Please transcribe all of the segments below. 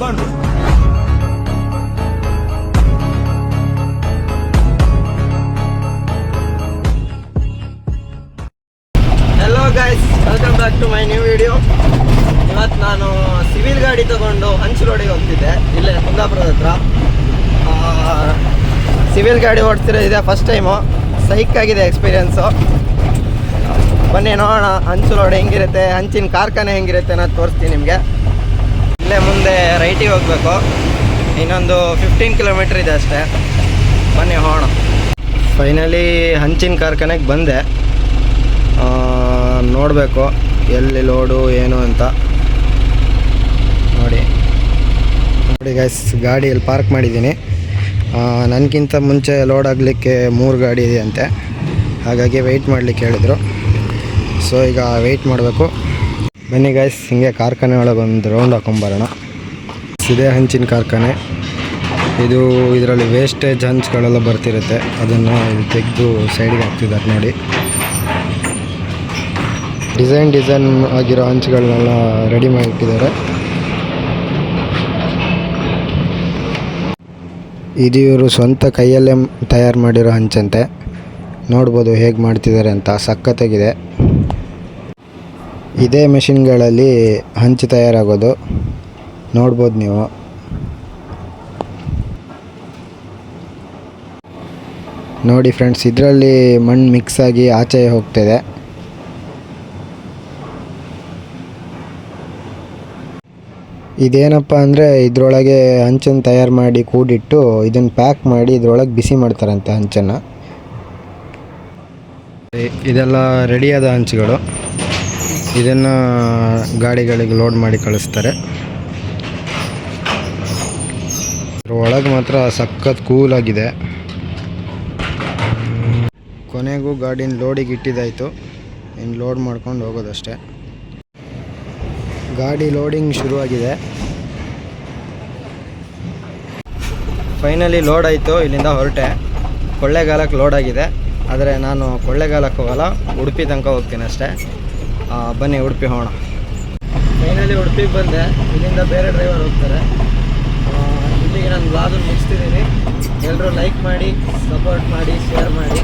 ಬನ್ನಿ hello guys welcome back to my new video ಇವತ್ತು ನಾನು ಸಿವಿಲ್ ಗಾಡಿ ತಗೊಂಡು ಹಂಚ್ ರೋಡಿಗೆ ಹೋಗ್ತಿದ್ದೆ. ಇಲ್ಲೇ ಕುಂದಾಪುರದ ಹತ್ರ. ಸಿವಿಲ್ ಗಾಡಿ ಓಡಿಸ್ತಿರೋ ಇದೆ ಫಸ್ಟ್ ಟೈಮು ಆಗಿದೆ ಎಕ್ಸ್ಪೀರಿಯನ್ಸು ಬನ್ನಿ ನೋಡೋಣ ಹಂಚು ರೋಡ್ ಹೆಂಗಿರುತ್ತೆ ಹಂಚಿನ ಕಾರ್ಖಾನೆ ಹೆಂಗಿರುತ್ತೆ ಅನ್ನೋದು ತೋರಿಸ್ತೀನಿ ನಿಮಗೆ. ಇಲ್ಲೇ ಮುಂದೆ ರೈಟಿಗೆ ಹೋಗಬೇಕು. ಇನ್ನೊಂದು ಫಿಫ್ಟೀನ್ ಕಿಲೋಮೀಟ್ರ್ ಇದೆ ಅಷ್ಟೇ. ಬನ್ನಿ ಹೋಣ ಫೈನಲಿ ಹಂಚಿನ ಕಾರ್ಖಾನೆಗೆ ಬಂದೆ. ನೋಡಬೇಕು ಎಲ್ಲಿ ಲೋಡು ಏನು ಅಂತ. ನೋಡಿ. ನೋಡಿ ಗಾಯ್ಸ್ ಗಾಡಿಯಲ್ಲಿ ಪಾರ್ಕ್ ಮಾಡಿದ್ದೀನಿ. ನನಗಿಂತ ಮುಂಚೆ ಲೋಡ್ ಆಗಲಿಕ್ಕೆ ಮೂರು ಗಾಡಿ ಇದೆಯಂತೆ. ಹಾಗಾಗಿ ವೆಯ್ಟ್ ಮಾಡಲಿಕ್ಕೆ ಹೇಳಿದರು. ಸೊ ಈಗ ವೆಯ್ಟ್ ಮಾಡಬೇಕು. ಬನ್ನಿ ಗಾಯ್ಸ್ ಹಿಂಗೆ ಕಾರ್ಖಾನೆ ಒಳಗೆ ಒಂದು ರೌಂಡ್ ಹಾಕೊಂಬರೋಣ. ಇದೇ ಹಂಚಿನ ಕಾರ್ಖಾನೆ. ಇದು ಇದರಲ್ಲಿ ವೇಸ್ಟೇಜ್ ಹಂಚ್ಗಳೆಲ್ಲ ಬರ್ತಿರುತ್ತೆ. ಅದನ್ನು ತೆಗೆದು ಸೈಡ್ಗೆ ಹಾಕ್ತಿದ್ದಾರೆ ನೋಡಿ. ಡಿಸೈನ್ ಡಿಸೈನ್ ಆಗಿರೋ ಹಂಚ್ಗಳನ್ನೆಲ್ಲ ರೆಡಿ ಮಾಡಿ ಇಟ್ಟಿದ್ದಾರೆ. ಇದು ಇವರು ಸ್ವಂತ ಕೈಯಲ್ಲೇ ತಯಾರು ಮಾಡಿರೋ ಹಂಚಂತೆ. ನೋಡ್ಬೋದು ಹೇಗೆ ಮಾಡ್ತಿದ್ದಾರೆ ಅಂತ. ಸಖತ್ತಾಗಿದೆ. ಇದೇ ಮೆಷಿನ್ಗಳಲ್ಲಿ ಹಂಚು ತಯಾರಾಗೋದು. ನೋಡ್ಬೋದು ನೀವು. ನೋಡಿ ಫ್ರೆಂಡ್ಸ್, ಇದರಲ್ಲಿ ಮಣ್ಣು ಮಿಕ್ಸ್ ಆಗಿ ಆಚೆ ಹೋಗ್ತಿದೆ. ಇದೇನಪ್ಪ ಅಂದರೆ, ಇದರೊಳಗೆ ಹಂಚನ್ನು ತಯಾರು ಮಾಡಿ ಕೂಡಿಟ್ಟು ಇದನ್ನು ಪ್ಯಾಕ್ ಮಾಡಿ ಇದರೊಳಗೆ ಬಿಸಿ ಮಾಡ್ತಾರಂತೆ ಹಂಚನ್ನು. ಇದೆಲ್ಲ ರೆಡಿಯಾದ ಹಂಚುಗಳು. ಇದನ್ನು ಗಾಡಿಗಳಿಗೆ ಲೋಡ್ ಮಾಡಿ ಕಳಿಸ್ತಾರೆ. ಒಳಗೆ ಮಾತ್ರ ಸಖತ್ ಕೂಲಾಗಿದೆ ಕೊನೆಗೂ ಗಾಡಿನ ಲೋಡಿಗೆ ಇಟ್ಟಿದ್ದಾಯಿತು. ಇನ್ನು ಲೋಡ್ ಮಾಡ್ಕೊಂಡು ಹೋಗೋದಷ್ಟೇ. ಗಾಡಿ ಲೋಡಿಂಗ್ ಶುರುವಾಗಿದೆ. ಫೈನಲಿ ಲೋಡ್ ಆಯಿತು, ಇಲ್ಲಿಂದ ಹೊರಟೆ. ಕೊಳ್ಳೇಗಾಲಕ್ಕೆ ಲೋಡ್ ಆಗಿದೆ. ಆದರೆ ನಾನು ಕೊಳ್ಳೇಗಾಲಕ್ಕೆ ಹೋಗಲ್ಲ, ಉಡುಪಿ ತನಕ ಹೋಗ್ತೀನಿ ಅಷ್ಟೇ. ಬನ್ನಿ ಉಡುಪಿ ಹೋಗೋಣ. ಫೈನಲಿ ಉಡುಪಿಗೆ ಬಂದೆ. ಇಲ್ಲಿಂದ ಬೇರೆ ಡ್ರೈವರ್ ಹೋಗ್ತಾರೆ. ಇಲ್ಲಿಗೆ ನಾನು ಬ್ಲಾಗನ್ನು ಮುಗಿಸ್ತಿದ್ದೀನಿ. ಎಲ್ಲರೂ ಲೈಕ್ ಮಾಡಿ ಸಪೋರ್ಟ್ ಮಾಡಿ ಶೇರ್ ಮಾಡಿ.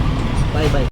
ಬಾಯ್ ಬಾಯ್